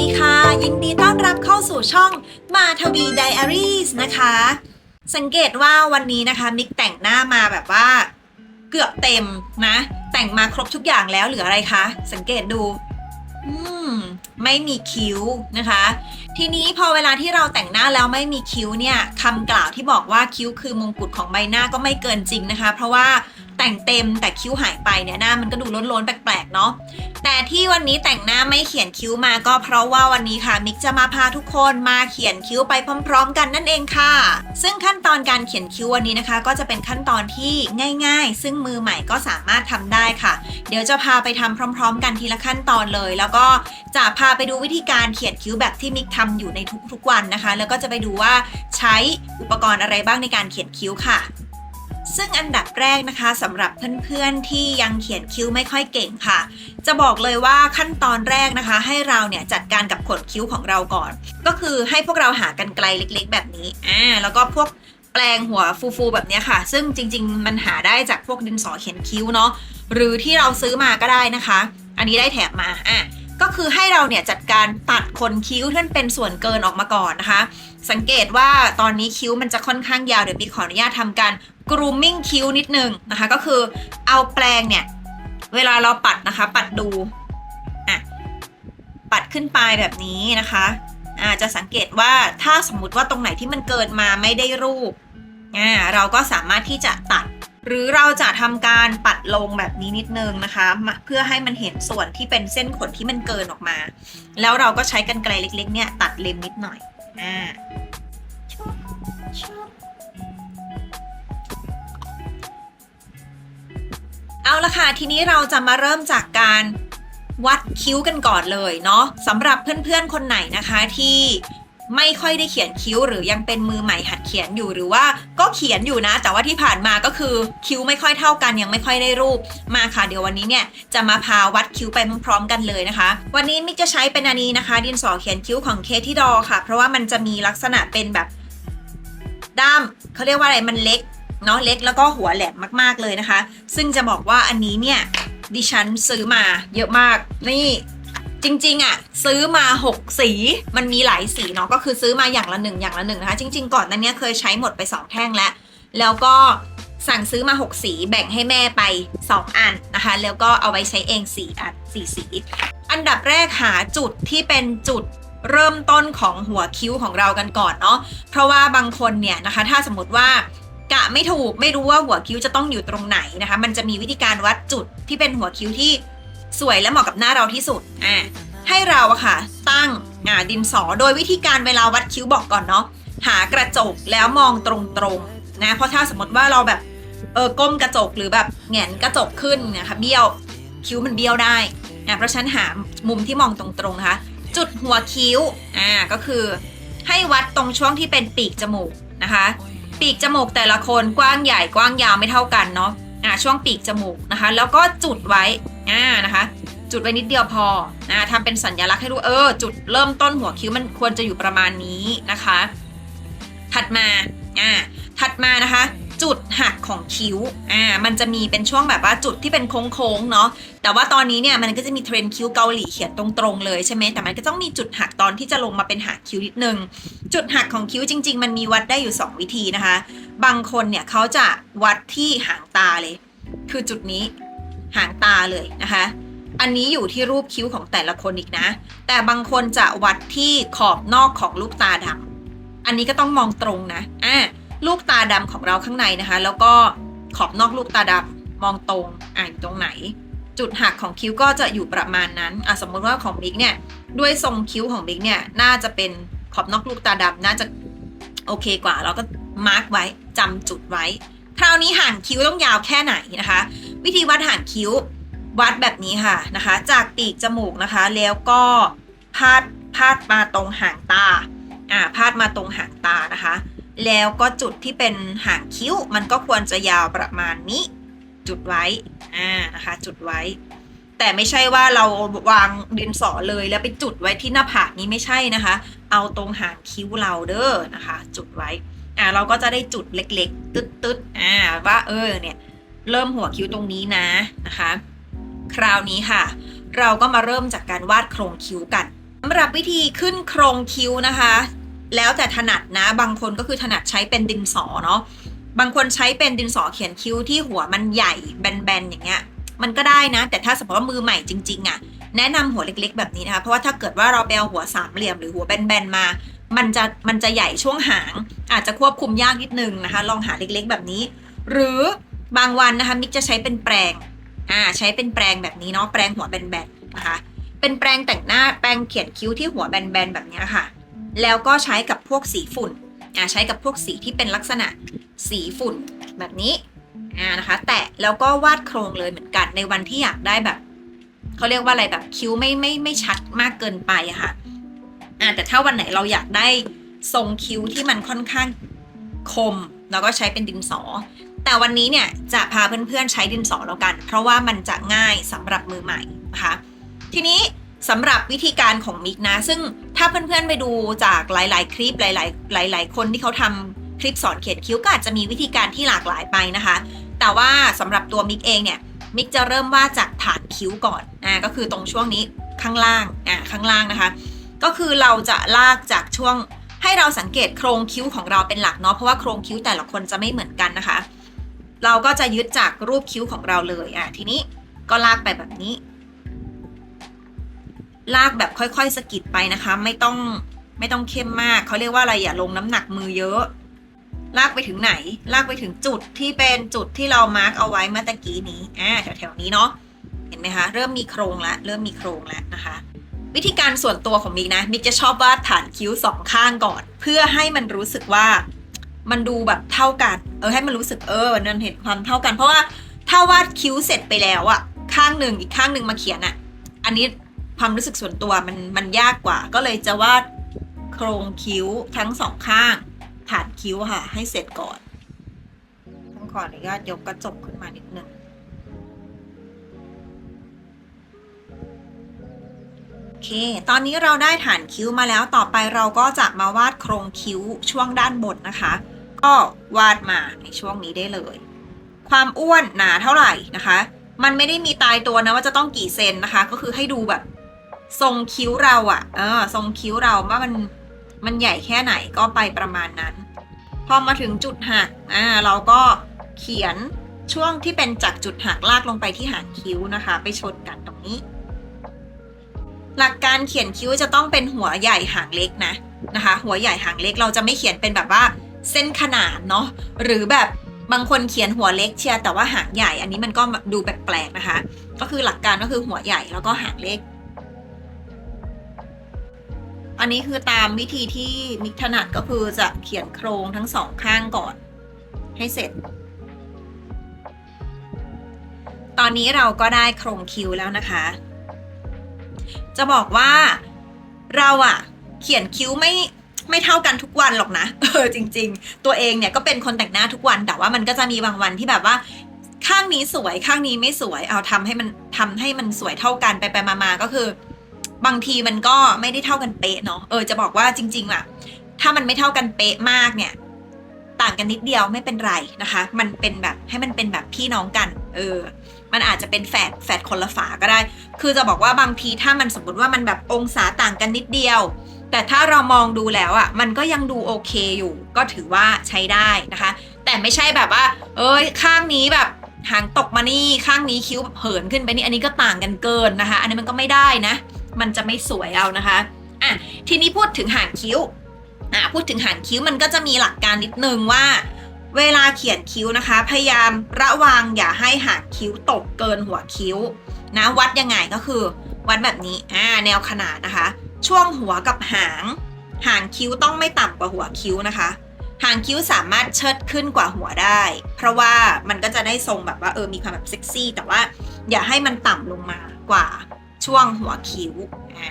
ดีค่ะ ยินดีต้อนรับเข้าสู่ช่องมาทวีไดอารี่นะคะ สังเกตว่าวันนี้นะคะ มิกแต่งหน้ามาแบบว่า เกือบเต็มนะ แต่งมาครบทุกอย่างแล้วเหลืออะไรคะ สังเกตดู อืม ไม่มีคิ้วนะคะ ทีนี้พอเวลาที่เราแต่งหน้าแล้วไม่มีคิ้วเนี่ยคำกล่าวที่บอกว่าคิ้วคือมงกุฎของใบหน้าก็ไม่เกินจริงนะคะ เพราะว่า แต่งเต็มแต่คิ้วหายไปเนี่ยหน้ามันก็ดูล้นๆแปลกๆเนาะแต่ที่วันนี้แต่งหน้าไม่เขียนคิ้วมาก็เพราะว่าวันนี้ค่ะมิกจะมาพาทุกคนมาเขียนคิ้วไปพร้อม ๆ กันนั่นเองค่ะ ซึ่งขั้นตอนการเขียนคิ้ววันนี้นะคะ ก็จะเป็นขั้นตอนที่ง่าย ๆ ซึ่งมือใหม่ก็สามารถทำได้ค่ะ เดี๋ยวจะพาไปทำพร้อม ๆ กันทีละขั้นตอนเลย แล้วก็จะพาไปดูวิธีการเขียนคิ้วแบบที่มิกทำอยู่ในทุกๆวันนะคะ แล้วก็จะไปดูว่าใช้อุปกรณ์อะไรบ้างในการเขียนคิ้วค่ะ ซึ่งอันดับแรกนะคะสำหรับเพื่อนๆที่ยังเขียนคิ้วไม่ค่อยเก่งค่ะ จะบอกเลยว่าขั้นตอนแรกนะคะ ให้เราเนี่ยจัดการกับขนคิ้วของเราก่อน ก็คือให้พวกเราหากันไกลเล็ก ๆ แบบนี้อ่าแล้วก็พวกแปลงหัวฟูๆแบบนี้ค่ะ ซึ่งจริง ๆ มันหาได้จากพวกดินสอเขียนคิ้วเนาะหรือที่เราซื้อมาก็ได้นะคะ อันนี้ได้แถมมาอะ ก็คือให้เราเนี่ยจัดการตัดขนคิ้วที่มันเป็นส่วนเกินออกมาก่อนนะคะ สังเกตว่าตอนนี้คิ้วมันจะค่อนข้างยาวเดี๋ยวมีขออนุญาตทำการ grooming คิ้วนิดนึงนะคะ ก็คือเอาแปลงเนี่ยเวลาเราปัดนะคะ ปัดดูอะปัดขึ้นไปแบบนี้นะคะอ่าจะสังเกตว่าถ้าสมมุติว่าตรงไหนที่มันเกินมาไม่ได้รูปอ่าเราก็สามารถที่จะตัด หรือเราจะทำการปัดลงแบบนี้นิดนึงนะคะ เพื่อให้มันเห็นส่วนที่เป็นเส้นขนที่มันเกินออกมา แล้วเราก็ใช้กันไกลเล็กๆเนี่ยตัดเล็มนิดหน่อยอ่าเอาละค่ะ ทีนี้เราจะมาเริ่มจากการวัดคิ้วกันก่อนเลยเนาะสำหรับเพื่อนๆคนไหนนะคะที่ ไม่ค่อยได้เขียนคิ้ว หรือยังเป็นมือใหม่หัดเขียนอยู่หรือว่าก็เขียนอยู่นะ แต่ว่าที่ผ่านมาก็คือคิ้วไม่ค่อยเท่ากันยังไม่ค่อยได้รูปมาค่ะเดี๋ยววันนี้เนี่ยจะมาพาวัดคิ้วไปพร้อมๆกันเลยนะคะ วันนี้มิกจะใช้เป็นอันนี้นะคะ ดินสอเขียนคิ้วของเคที่ดอค่ะ เพราะว่ามันจะมีลักษณะเป็นแบบด้ามเขาเรียกว่าอะไรมันเล็กเนาะเล็กแล้วก็หัวแหลมมากๆเลยนะคะ ซึ่งจะบอกว่าอันนี้เนี่ยดิฉันซื้อมาเยอะมากนี่ จริง ๆ อะ ซื้อมา 6 สีมันมีหลายสีเนาะก็คือซื้อมาอย่างละหนึ่งอย่างละหนึ่งนะคะจริง ๆ ก่อนนั้นเนี้ยเคยใช้หมดไป 2 แท่งแล้ว แล้วก็สั่งซื้อมา 6 สีแบ่งให้แม่ไป 2 อันนะคะ แล้วก็เอาไว้ใช้เอง 4 อัน4สี อันดับแรกหาจุดที่เป็นจุดเริ่มต้นของหัวคิ้วของเรากันก่อนเนาะเพราะว่าบางคนเนี่ยนะคะ ถ้าสมมติว่ากะไม่ถูกไม่รู้ว่าหัวคิ้วจะต้องอยู่ตรงไหนนะคะ มันจะมีวิธีการวัดจุดที่เป็นหัวคิ้วที่ สวยและเหมาะกับหน้าเราที่สุดอ่าให้เราอะค่ะ ตั้งอ่าดินสอโดยวิธีการเวลาวัดคิ้วบอกก่อนเนาะหากระจกแล้วมองตรงๆนะเพราะถ้าสมมติว่าเราแบบเออก้มกระจกหรือแบบแหงนกระจกขึ้นนะคะเบี้ยวคิ้วมันเบี้ยวได้นะเพราะฉันหามุมที่มองตรงๆนะคะจุดหัวคิ้วอ่าก็คือ ให้วัดตรงช่วงที่เป็นปีกจมูกนะคะ ปีกจมูกแต่ละคนกว้างใหญ่กว้างยาวไม่เท่ากันเนาะอ่าช่วงปีกจมูกนะคะ แล้วก็จุดไว้ อ่านะคะ จุดไว้นิดเดียวพอนะทำเป็นสัญลักษณ์ให้รู้เออ จุดเริ่มต้นหัวคิ้วมันควรจะอยู่ประมาณนี้นะคะ ถัดมาอ่าถัดมานะคะ จุดหักของคิ้วอ่ามันจะมีเป็นช่วงแบบว่าจุดที่เป็นโค้งๆเนาะแต่ว่าตอนนี้เนี่ยมันก็จะมีเทรนคิ้วเกาหลีเขียนตรงๆเลยใช่ไหมแต่มันก็ต้องมีจุดหักตอนที่จะลงมาเป็นหักคิ้วนิดนึงจุดหักของคิ้วจริง ๆ มันมีวัดได้อยู่ 2 วิธีนะคะ บางคนเนี่ยเขาจะวัดที่หางตาเลย คือจุดนี้ หางตาเลยนะคะ อันนี้อยู่ที่รูปคิ้วของแต่ละคนอีกนะ แต่บางคนจะวัดที่ขอบนอกของลูกตาดำอันนี้ก็ต้องมองตรงนะอ่าลูกตาดำของเราข้างในนะคะ แล้วก็ขอบนอกลูกตาดำมองตรงอ่าอยู่ตรงไหน จุดหักของคิ้วก็จะอยู่ประมาณนั้นอะสมมติว่าของบิ๊กเนี่ยด้วยทรงคิ้วของบิ๊กเนี่ยน่าจะเป็นขอบนอกลูกตาดำน่าจะโอเคกว่า เราก็มาร์กไว้จำจุดไว้ คราวนี้ห่างคิ้วต้องยาวแค่ไหนนะคะ วิธีวัดห่างคิ้ววัดแบบนี้ค่ะนะคะ จากปีกจมูกนะคะ แล้วก็พาดพาดมาตรงหางตาอ่าพาดมาตรงหางตานะคะ แล้วก็จุดที่เป็นหางคิ้ว มันก็ควรจะยาวประมาณนี้ จุดไว้อ่านะคะ จุดไว้ แต่ไม่ใช่ว่าเราวางดินสอเลยแล้วไปจุดไว้ที่หน้าผากนี้ไม่ใช่นะคะ เอาตรงหางคิ้วเราเด้อนะคะ จุดไว้ อ่าเราก็จะได้จุดเล็กๆ ตึ๊ดๆอ่าว่าเออเนี่ยเริ่มหัวคิ้วตรงนี้นะนะคะ คราวนี้ค่ะ เราก็มาเริ่มจากการวาดโครงคิ้วกันสำหรับวิธีขึ้นโครงคิ้วนะคะ แล้วแต่ถนัดนะบางคนก็คือถนัดใช้เป็นดินสอเนาะบางคนใช้เป็นดินสอเขียนคิ้วที่หัวมันใหญ่แบนๆอย่างเงี้ยมันก็ได้นะ แต่ถ้าสมมติว่ามือใหม่จริงๆอะ่ะแนะนำหัวเล็กๆ แบบนี้นะคะ เพราะว่าถ้าเกิดว่าเราไปเอาหัวสามเหลี่ยมหรือหัวแบนๆมา มันจะมันจะใหญ่ช่วงหาง อาจจะควบคุมยากนิดนึงนะคะ ลองหาเล็กๆ แบบนี้ หรือบางวันนะคะมิกจะใช้เป็นแปรงอ่าใช้เป็นแปรงแบบนี้เนาะแปรงหัวแบนๆนะคะ เป็นแปรงแต่งหน้าแปรงเขียนคิ้วที่หัวแบนๆแบบนี้ค่ะ แล้วก็ใช้กับพวกสีฝุ่นอ่าใช้กับพวกสีที่เป็นลักษณะสีฝุ่นแบบนี้อ่านะคะ แตะแล้วก็วาดโครงเลยเหมือนกันในวันที่อยากได้แบบเขาเรียกว่าอะไรแบบคิ้วไม่ไม่ไม่ชัดมากเกินไปอะค่ะ อ่าแต่ถ้าวันไหนเราอยากได้ทรงคิ้วที่มันค่อนข้างคมเราก็ใช้เป็นดินสอ แต่วันนี้เนี่ยจะพาเพื่อนๆใช้ดินสอแล้วกัน เพราะว่ามันจะง่ายสำหรับมือใหม่นะคะ ทีนี้สำหรับวิธีการของมิกนะ ซึ่งถ้าเพื่อนๆไปดูจากหลายๆ คลิปหลายๆ หลาย ๆ คนที่เขาทำคลิปสอนเขียนคิ้วก็อาจจะมีวิธีการที่หลากหลายไปนะคะ แต่ว่าสำหรับตัวมิกเองเนี่ยมิกจะเริ่มวาดจากฐานคิ้วก่อนอ่าก็คือตรงช่วงนี้ข้างล่างอ่าข้างล่างนะคะ ก็คือเราจะลากจากช่วงให้เราสังเกตโครงคิ้วของเราเป็นหลักเนาะเพราะว่าโครงคิ้วแต่ละคนจะไม่เหมือนกันนะคะ เราก็จะยึดจากรูปคิ้วของเราเลยอะทีนี้ก็ลากไปแบบนี้ ลากแบบค่อยๆสกิดไปนะคะ ไม่ต้องไม่ต้องเข้มมากเขาเรียกว่าอะไรอย่าลงน้ำหนักมือเยอะ ลากไปถึงไหน ลากไปถึงจุดที่เป็นจุดที่เรามาร์กเอาไว้เมื่อตะกี้นี้อ่าแถวๆนี้เนาะเห็นไหมคะเริ่มมีโครงแล้วเริ่มมีโครงแล้วนะคะ วิธีการส่วนตัวของมิกนะ มิกจะชอบวาดฐานคิ้วสองข้างก่อน เพื่อให้มันรู้สึกว่ามันดูแบบเท่ากัน เออให้มันรู้สึกเออมันเห็นความเท่ากัน เพราะว่าถ้าวาดคิ้วเสร็จไปแล้วอะข้างหนึ่งอีกข้างหนึ่งมาเขียนอะอันนี้ความรู้สึกส่วนตัวมันมันยากกว่า ก็เลยจะวาดโครงคิ้วทั้งสองข้าง ฐานคิ้วค่ะ ให้เสร็จก่อนต้องขออนุญาตยกกระจกขึ้นมานิดนึง เค ตอนนี้เราได้ฐานคิ้วมาแล้วต่อไปเราก็จะมาวาดโครงคิ้วช่วงด้านบนนะคะ ก็วาดมาในช่วงนี้ได้เลย ความอ้วนหนาเท่าไหร่นะคะ มันไม่ได้มีตายตัวนะว่าจะต้องกี่เซนนะคะ ก็คือให้ดูแบบ ทรงคิ้วเราอะเออทรงคิ้วเราว่ามันมันใหญ่แค่ไหนก็ไปประมาณนั้น พอมาถึงจุดหักอ่าเราก็เขียนช่วงที่เป็นจากจุดหักลากลงไปที่หางคิ้วนะคะ ไปชนกันตรงนี้ หลักการเขียนคิ้วจะต้องเป็นหัวใหญ่หางเล็กนะนะคะ หัวใหญ่หางเล็กเราจะไม่เขียนเป็นแบบว่าเส้นขนานเนาะหรือแบบบางคนเขียนหัวเล็กเชียแต่ว่าหางใหญ่ อันนี้มันก็ดูแปลกๆนะคะ ก็คือหลักการก็คือหัวใหญ่แล้วก็หางเล็ก อันนี้คือตามวิธีที่มิกถนัดก็คือจะเขียนโครงทั้งสองข้างก่อน ให้เสร็จ ตอนนี้เราก็ได้โครงคิ้วแล้วนะคะ จะบอกว่าเราอะเขียนคิ้วไม่ไม่เท่ากันทุกวันหรอกนะเออจริง ๆ ตัวเองเนี่ยก็เป็นคนแต่งหน้าทุกวัน แต่ว่ามันก็จะมีบางวันที่แบบว่า ข้างนี้สวยข้างนี้ไม่สวยเอาทำให้มันทำให้มันสวยเท่ากันไปไปมาๆก็คือ บางทีมันก็ไม่ได้เท่ากันเป๊ะเนาะเออจะบอกว่าจริง ๆอะถ้ามันไม่เท่ากันเป๊ะมากเนี่ย ต่างกันนิดเดียวไม่เป็นไรนะคะ มันเป็นแบบให้มันเป็นแบบพี่น้องกัน เออ มันอาจจะเป็นแฝดแฝดคนละฝาก็ได้ คือจะบอกว่าบางทีถ้ามันสมมติว่ามันแบบองศาต่างกันนิดเดียว แต่ถ้าเรามองดูแล้วอะมันก็ยังดูโอเคอยู่ ก็ถือว่าใช้ได้นะคะ แต่ไม่ใช่แบบว่า เอ้ยข้างนี้แบบหางตกมานี่ข้างนี้คิ้วแบบเหินขึ้นไปนี่อันนี้ก็ต่างกันเกินนะคะ อันนี้มันก็ไม่ได้นะ มันจะไม่สวยเอานะคะอะทีนี้พูดถึงหางคิ้วอะพูดถึงหางคิ้วมันก็จะมีหลักการนิดนึงว่า เวลาเขียนคิ้วนะคะ พยายามระวังอย่าให้หางคิ้วตกเกินหัวคิ้วนะวัดยังไงก็คือ วัดแบบนี้อ่าแนวขนาดนะคะ ช่วงหัวกับหาง หางคิ้วต้องไม่ต่ำกว่าหัวคิ้วนะคะ หางคิ้วสามารถเชิดขึ้นกว่าหัวได้ เพราะว่ามันก็จะได้ทรงแบบว่าเออมีความแบบเซ็กซี่ แต่ว่าอย่าให้มันต่ำลงมากว่าช่วงหัวคิ้ว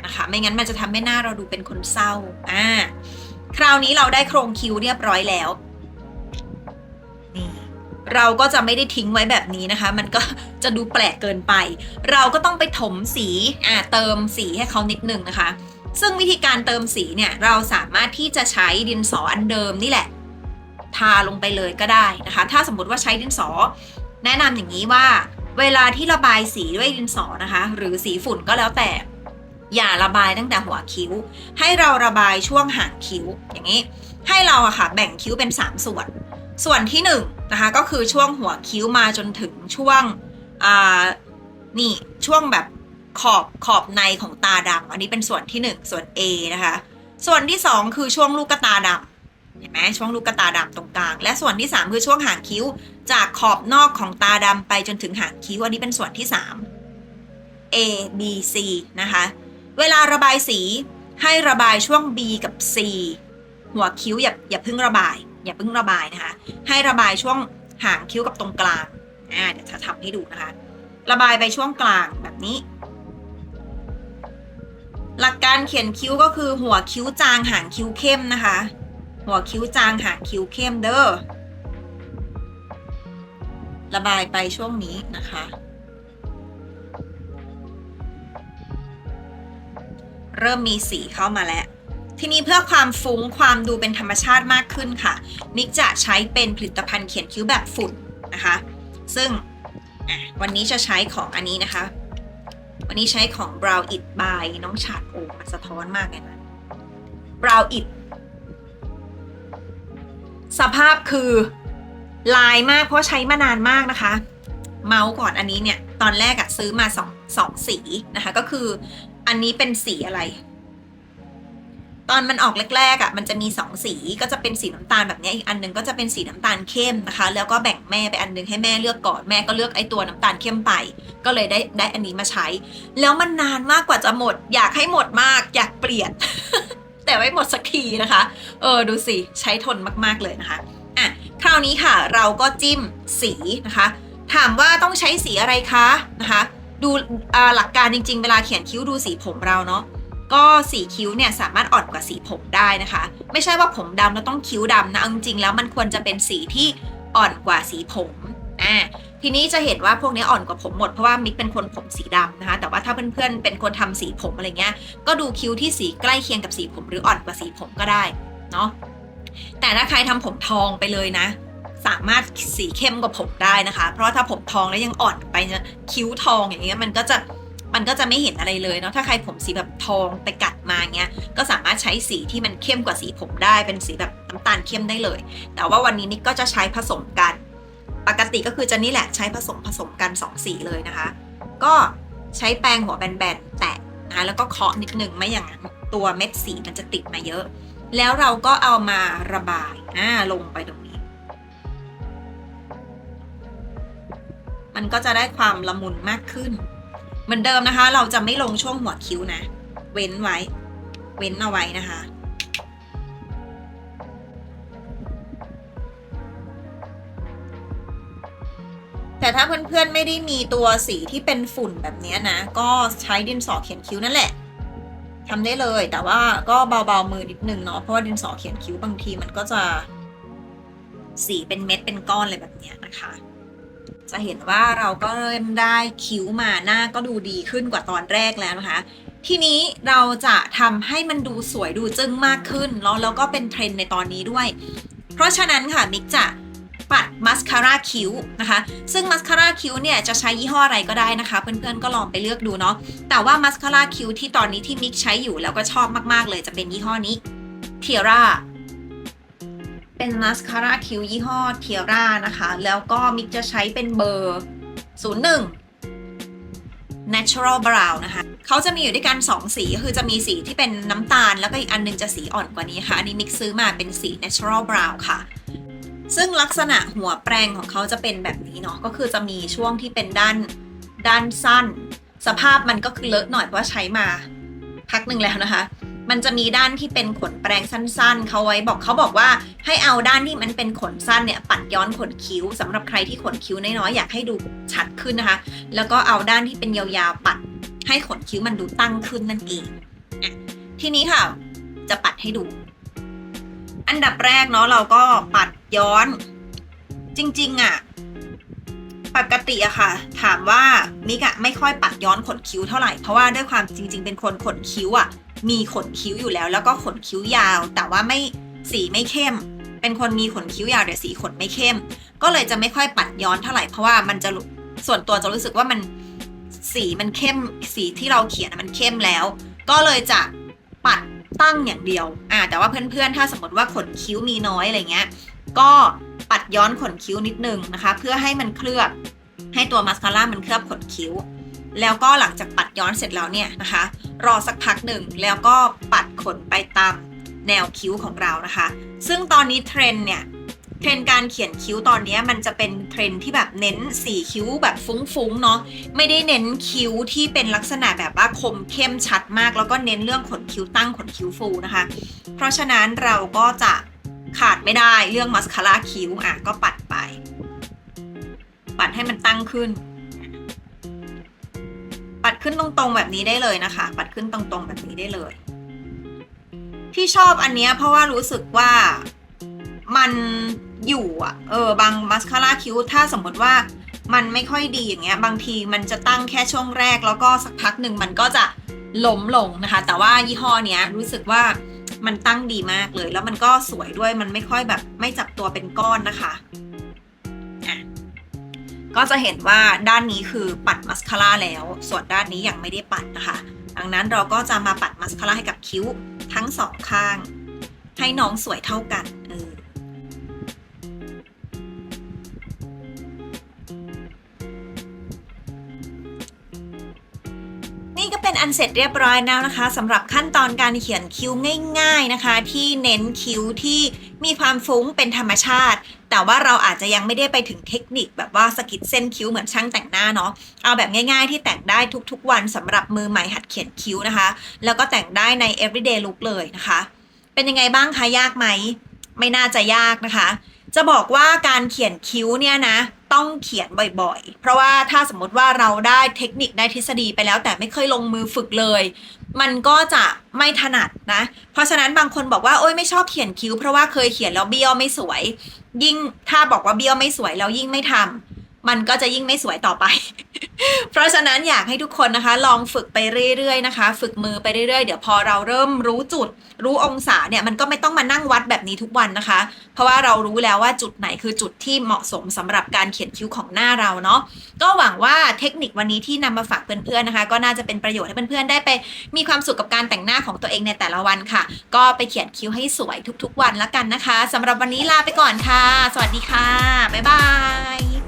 นะคะ ไม่งั้นมันจะทำให้หน้าเราดูเป็นคนเศร้าอ่าคราวนี้เราได้โครงคิ้วเรียบร้อยแล้ว เราก็จะไม่ได้ทิ้งไว้แบบนี้นะคะ มันก็จะดูแปลกเกินไป เราก็ต้องไปถมสีอ่าเติมสีให้เขานิดนึงนะคะ ซึ่งวิธีการเติมสีเนี่ยเราสามารถที่จะใช้ดินสออันเดิมนี่แหละทาลงไปเลยก็ได้นะคะ ถ้าสมมติว่าใช้ดินสอ แนะนำอย่างนี้ว่า เวลาที่ระบายสีด้วยดินสอนะคะ หรือสีฝุ่นก็แล้วแต่ อย่าระบายตั้งแต่หัวคิ้ว ให้เราระบายช่วงหางคิ้วอย่างนี้ ให้เราอะค่ะแบ่งคิ้วเป็น 3 ส่วน ส่วนที่1นงนะคะก็คือช่วงหัวคิ้วมาจนถึงช่วงอ่านี่ช่วงแบบขอบขอบในของตาดำอันนี้เป็นส่วนที่ 1 ส่วน A นะคะ ส่วนที่ 2 คือช่วงลูกตาดำเห็นไหมช่วงลูกตาดำตรงกลาง และส่วนที่ 3 คือช่วงหางคิ้ว จากขอบนอกของตาดำไปจนถึงหางคิ้วอันนี้เป็นส่วนที่ 3 A B C นะคะ เวลาระบายสีให้ระบายช่วง B กับ C หัวคิ้วอย่าอย่าเพิ่งระบาย อย่าเพิ่งระบายนะคะ ให้ระบายช่วงหางคิ้วกับตรงกลางอ่าเดี๋ยวจะทำให้ดูนะคะ ระบายไปช่วงกลางแบบนี้ หลักการเขียนคิ้วก็คือหัวคิ้วจางหางคิ้วเข้มนะคะ หัวคิ้วจางหางคิ้วเข้มเด้อระบายไปช่วงนี้นะคะ เริ่มมีสีเข้ามาแล้ว ทีนี้เพื่อความฟุ้งความดูเป็นธรรมชาติมากขึ้นค่ะ มิกจะใช้เป็นผลิตภัณฑ์เขียนคิ้วแบบฝุ่นนะคะ ซึ่งวันนี้จะใช้ของอันนี้นะคะ วันนี้ใช้ของ Brow It by น้องฉาดโอ้มันสะท้อนมากเลยนะ Brow It สภาพคือลายมากเพราะใช้มานานมากนะคะ เมาส์ก่อนอันนี้เนี่ย ตอนแรกอะซื้อมาสองสองสีนะคะ ก็คืออันนี้เป็นสีอะไร ตอนมันออกแรกๆอะ่ะมันจะมีสองสีก็จะเป็นสีน้ำตาลแบบนี้อีกอันหนึงก็จะเป็นสีน้ำตาลเข้มนะคะ แล้วก็แบ่งแม่ไปอันหนึงให้แม่เลือกก่อนแม่ก็เลือกไอ้ตัวน้ำตาลเข้มไป ก็เลยได้ได้อันนี้มาใช้ แล้วมันนานมากกว่าจะหมด อยากให้หมดมาก อยากเปลี่ยน แต่ไม่หมดสักทีนะคะ เออดูสิใช้ทนมากๆเลยนะคะอะคราวนี้ค่ะเราก็จิ้มสีนะคะ ถามว่าต้องใช้สีอะไรคะนะคะ ดูอ่าหลักการจริง ๆ เวลาเขียนคิ้วดูสีผมเราเนาะ ก็สีคิ้วเนี่ยสามารถอ่อนกว่าสีผมได้นะคะ ไม่ใช่ว่าผมดำแล้วต้องคิ้วดำนะเอาจริงๆแล้วมันควรจะเป็นสีที่อ่อนกว่าสีผมอ่าทีนี้จะเห็นว่าพวกนี้อ่อนกว่าผมหมดเพราะว่ามิกเป็นคนผมสีดำนะคะแต่ว่าถ้าเพื่อนๆเป็นคนทำสีผมอะไรเงี้ยก็ดูคิ้วที่สีใกล้เคียงกับสีผมหรืออ่อนกว่าสีผมก็ได้เนาะแต่ถ้าใครทำผมทองไปเลยนะ สามารถสีเข้มกว่าผมได้นะคะ เพราะว่าถ้าผมทองแล้วยังอ่อนไปเนี่ยคิ้วทองอย่างเงี้ยมันก็จะ มันก็จะไม่เห็นอะไรเลยเนาะถ้าใครผมสีแบบทองไปกัดมาเงี้ยก็สามารถใช้สีที่มันเข้มกว่าสีผมได้เป็นสีแบบน้ำตาลเข้มได้เลย แต่ว่าวันนี้นิกก็จะใช้ผสมกัน ปกติก็คือจะนี่แหละใช้ผสมผสมกันสองสีเลยนะคะ ก็ใช้แปรงหัวแบนๆแตะนะะแล้วก็เคาะนิดนึงไม่อย่างนั้นตัวเม็ดสีมันจะติดมาเยอะ แล้วเราก็เอามาระบายอ่าลงไปตรงนี้ มันก็จะได้ความละมุนมากขึ้น เหมือนเดิมนะคะ เราจะไม่ลงช่วงหัวคิ้วนะ เว้นไว้ เว้นเอาไว้นะคะ แต่ถ้าเพื่อนๆไม่ได้มีตัวสีที่เป็นฝุ่นแบบนี้นะ ก็ใช้ดินสอเขียนคิ้วนั่นแหละทำได้เลยแต่ว่าก็เบาๆมือนิดนึงเนาะเพราะว่าดินสอเขียนคิ้วบางทีมันก็จะสีเป็นเม็ดเป็นก้อนอะไรแบบนี้นะคะ จะเห็นว่าเราก็เริ่มได้คิ้วมาหน้าก็ดูดีขึ้นกว่าตอนแรกแล้วนะคะ ทีนี้เราจะทำให้มันดูสวยดูจึ้งมากขึ้นแล้วแล้วก็เป็นเทรนด์ในตอนนี้ด้วย เพราะฉะนั้นค่ะมิกจะปัดมัสคาร่าคิ้วนะคะ ซึ่งมัสคาร่าคิ้วเนี่ยจะใช้ยี่ห้ออะไรก็ได้นะคะ เพื่อนๆก็ลองไปเลือกดูเนาะ แต่ว่ามัสคาร่าคิ้วที่ตอนนี้ที่มิกใช้อยู่แล้วก็ชอบมากๆเลยจะเป็นยี่ห้อนี้เทียร่า เป็นมัสคาร่าคิ้วยี่ห้อเทียร่านะคะ แล้วก็มิกจะใช้เป็นเบอร์ 01 natural brown นะคะ เขาจะมีอยู่ด้วยกัน 2 สีคือจะมีสีที่เป็นน้ำตาล แล้วก็อีกอันหนึงจะสีอ่อนกว่านี้ค่ะ อันนี้มิกซื้อมาเป็นสี natural brown ค่ะ ซึ่งลักษณะหัวแปรงของเขาจะเป็นแบบนี้เนาะ ก็คือจะมีช่วงที่เป็นด้านด้านสั้น สภาพมันก็คือเลอะหน่อยเพราะใช้มาพักหนึ่งแล้วนะคะ มันจะมีด้านที่เป็นขนแปรงสั้นๆ เขาไว้บอกเขาบอกว่าให้เอาด้านที่มันเป็นขนสั้นเนี่ยปัดย้อนขนคิ้วสำหรับใครที่ขนคิ้วน้อยๆอยากให้ดูชัดขึ้นนะคะ แล้วก็เอาด้านที่เป็นยาวๆปัด ให้ขนคิ้วมันดูตั้งขึ้นนั่นเองอทีนี้ค่ะ จะปัดให้ดู อันดับแรกเนาะเราก็ปัดย้อน จริงๆอะ่ะปกติอะค่ะ ถามว่ามิกอะไม่ค่อยปัดย้อนขนคิ้วเท่าไหร่เพราะว่าด้วยความจริง ๆ เป็นคนขนคิ้วอะ มีขนคิ้วอยู่แล้ว แล้วก็ขนคิ้วยาว แต่ว่าไม่สีไม่เข้ม เป็นคนมีขนคิ้วยาวแต่สีขนไม่เข้ม ก็เลยจะไม่ค่อยปัดย้อนเท่าไหร่เพราะว่ามันจะส่วนตัวจะรู้สึกว่ามันสีมันเข้มสีที่เราเขียนมันเข้มแล้ว ก็เลยจะปัดตั้งอย่างเดียวอ่าแต่ว่าเพื่อนๆ ถ้าสมมติว่าขนคิ้วมีน้อยอะไรเงี้ย ก็ปัดย้อนขนคิ้วนิดนึงนะคะ เพื่อให้มันเคลือบให้ตัวมัสคาร่ามันเคลือบขนคิ้ว แล้วก็หลังจากปัดย้อนเสร็จแล้วเนี่ยนะคะ รอสักพักหนึ่งแล้วก็ปัดขนไปตามแนวคิ้วของเรานะคะ ซึ่งตอนนี้เทรนเนี่ยเทรนการเขียนคิ้วตอนนี้มันจะเป็นเทรนที่แบบเน้นสีคิ้วแบบฟุ้งๆเนาะไม่ได้เน้นคิ้วที่เป็นลักษณะแบบว่าคมเข้มชัดมาก แล้วก็เน้นเรื่องขนคิ้วตั้งขนคิ้วฟูนะคะ เพราะฉะนั้นเราก็จะขาดไม่ได้เรื่องมัสคาร่าคิ้วอะก็ปัดไป ปัดให้มันตั้งขึ้น ปัดขึ้นตรงๆแบบนี้ได้เลยนะคะ ปัดขึ้นตรงๆแบบนี้ได้เลย ที่ชอบอันนี้เพราะว่ารู้สึกว่ามันอยู่อะเออบางมัสคาร่าคิ้วถ้าสมมติว่ามันไม่ค่อยดีอย่างเงี้ย บางทีมันจะตั้งแค่ช่วงแรก แล้วก็สักพักหนึ่งมันก็จะล้มลงนะคะ แต่ว่ายี่ห้อเนี้ยรู้สึกว่ามันตั้งดีมากเลย แล้วมันก็สวยด้วยมันไม่ค่อยแบบไม่จับตัวเป็นก้อนนะคะ ก็จะเห็นว่าด้านนี้คือปัดมัสคาร่าแล้ว ส่วนด้านนี้ยังไม่ได้ปัดนะคะ ดังนั้นเราก็จะมาปัดมัสคาร่าให้กับคิ้วทั้งสองข้าง ให้น้องสวยเท่ากันเออ เป็นอันเสร็จเรียบร้อยแล้วนะคะสำหรับขั้นตอนการเขียนคิ้วง่าย ๆนะคะ ที่เน้นคิ้วที่มีความฟุ้งเป็นธรรมชาติ แต่ว่าเราอาจจะยังไม่ได้ไปถึงเทคนิค แบบว่าสกิดเส้นคิ้วเหมือนช่างแต่งหน้าเนาะเอาแบบง่ายๆ ที่แต่งได้ทุกๆ วันสำหรับมือใหม่หัดเขียนคิ้วนะคะ แล้วก็แต่งได้ใน everyday look เลยนะคะ เป็นยังไงบ้างคะยากไหมไม่น่าจะยากนะคะ จะบอกว่าการเขียนคิ้วเนี่ยนะ ต้องเขียนบ่อยๆ เพราะว่าถ้าสมมติว่าเราได้เทคนิคได้ทฤษฎีไปแล้ว แต่ไม่เคยลงมือฝึกเลย มันก็จะไม่ถนัดนะ เพราะฉะนั้นบางคนบอกว่าโอ้ยไม่ชอบเขียนคิ้ว เพราะว่าเคยเขียนแล้วเบี้ยวไม่สวย ยิ่งถ้าบอกว่าเบี้ยวไม่สวยแล้วยิ่งไม่ทำ มันก็จะยิ่งไม่สวยต่อไป เพราะฉะนั้นอยากให้ทุกคนนะคะ ลองฝึกไปเรื่อยๆนะคะ ฝึกมือไปเรื่อยๆ เดี๋ยวพอเราเริ่มรู้จุด รู้องศาเนี่ยมันก็ไม่ต้องมานั่งวัดแบบนี้ทุกวันนะคะ เพราะว่าเรารู้แล้วว่าจุดไหนคือจุดที่เหมาะสมสำหรับการเขียนคิ้วของหน้าเราเนาะก็หวังว่าเทคนิควันนี้ที่นำมาฝากเพื่อนๆนะคะ ก็น่าจะเป็นประโยชน์ให้เพื่อนๆได้ไป มีความสุขกับการแต่งหน้าของตัวเองในแต่ละวันค่ะ ก็ไปเขียนคิ้วให้สวยทุก ๆ วันแล้วกันนะคะสำหรับวันนี้ลาไปก่อนค่ะ สวัสดีค่ะบ๊ายบาย